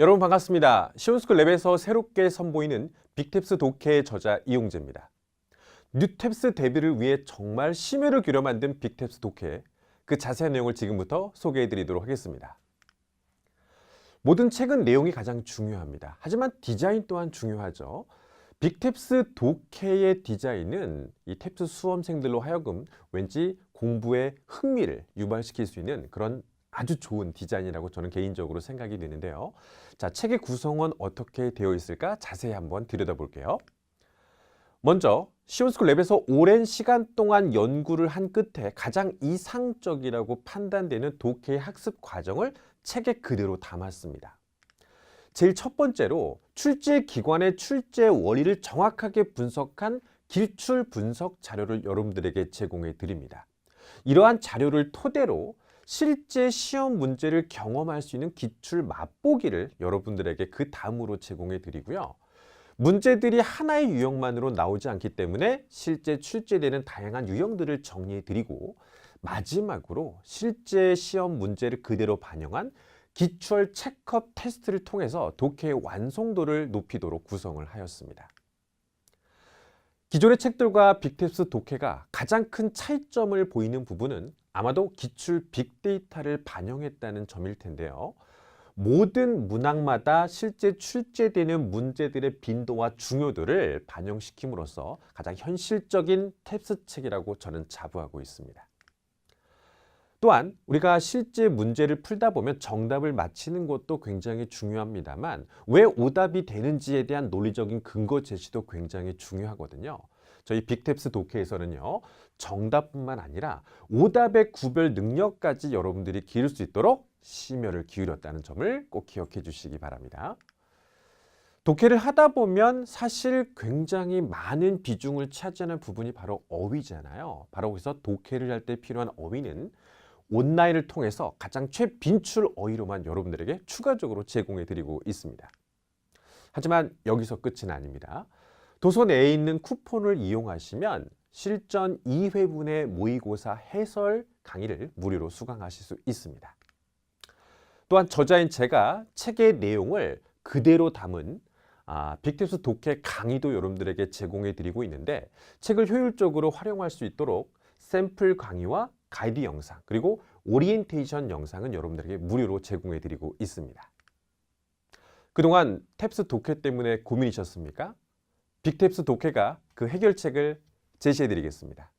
여러분 반갑습니다. 시온스쿨 랩에서 새롭게 선보이는 빅탭스 독해의 저자 이용재입니다. 뉴탭스 데뷔를 위해 정말 심혈을 기울여 만든 빅탭스 독해 그 자세한 내용을 지금부터 소개해 드리도록 하겠습니다. 모든 책은 내용이 가장 중요합니다. 하지만 디자인 또한 중요하죠. 빅탭스 독해의 디자인은 이 탭스 수험생들로 하여금 왠지 공부에 흥미를 유발시킬 수 있는 그런 아주 좋은 디자인이라고 저는 개인적으로 생각이 되는데요. 자, 책의 구성은 어떻게 되어 있을까 자세히 한번 들여다볼게요. 먼저 시온스쿨 랩에서 오랜 시간 동안 연구를 한 끝에 가장 이상적이라고 판단되는 독해의 학습 과정을 책에 그대로 담았습니다. 제일 첫 번째로 출제 기관의 출제 원리를 정확하게 분석한 기출 분석 자료를 여러분들에게 제공해 드립니다. 이러한 자료를 토대로 실제 시험 문제를 경험할 수 있는 기출 맛보기를 여러분들에게 그 다음으로 제공해 드리고요. 문제들이 하나의 유형만으로 나오지 않기 때문에 실제 출제되는 다양한 유형들을 정리해 드리고 마지막으로 실제 시험 문제를 그대로 반영한 기출 체크업 테스트를 통해서 독해의 완성도를 높이도록 구성을 하였습니다. 기존의 책들과 빅탭스 독해가 가장 큰 차이점을 보이는 부분은 아마도 기출 빅데이터를 반영했다는 점일 텐데요. 모든 문항마다 실제 출제되는 문제들의 빈도와 중요도를 반영시킴으로써 가장 현실적인 탭스 책이라고 저는 자부하고 있습니다. 또한 우리가 실제 문제를 풀다 보면 정답을 맞히는 것도 굉장히 중요합니다만 왜 오답이 되는지에 대한 논리적인 근거 제시도 굉장히 중요하거든요. 저희 빅탭스 독해에서는요. 정답뿐만 아니라 오답의 구별 능력까지 여러분들이 기를 수 있도록 심혈을 기울였다는 점을 꼭 기억해 주시기 바랍니다. 독해를 하다 보면 사실 굉장히 많은 비중을 차지하는 부분이 바로 어휘잖아요. 바로 그래서 독해를 할 때 필요한 어휘는 온라인을 통해서 가장 최빈출 어휘로만 여러분들에게 추가적으로 제공해 드리고 있습니다. 하지만 여기서 끝은 아닙니다. 도서 내에 있는 쿠폰을 이용하시면 실전 2회분의 모의고사 해설 강의를 무료로 수강하실 수 있습니다. 또한 저자인 제가 책의 내용을 그대로 담은 아, 빅탭스 독해 강의도 여러분들에게 제공해 드리고 있는데 책을 효율적으로 활용할 수 있도록 샘플 강의와 가이드 영상 그리고 오리엔테이션 영상은 여러분들에게 무료로 제공해 드리고 있습니다. 그동안 탭스 독해 때문에 고민이셨습니까? 빅탭스 독해가 그 해결책을 제시해 드리겠습니다.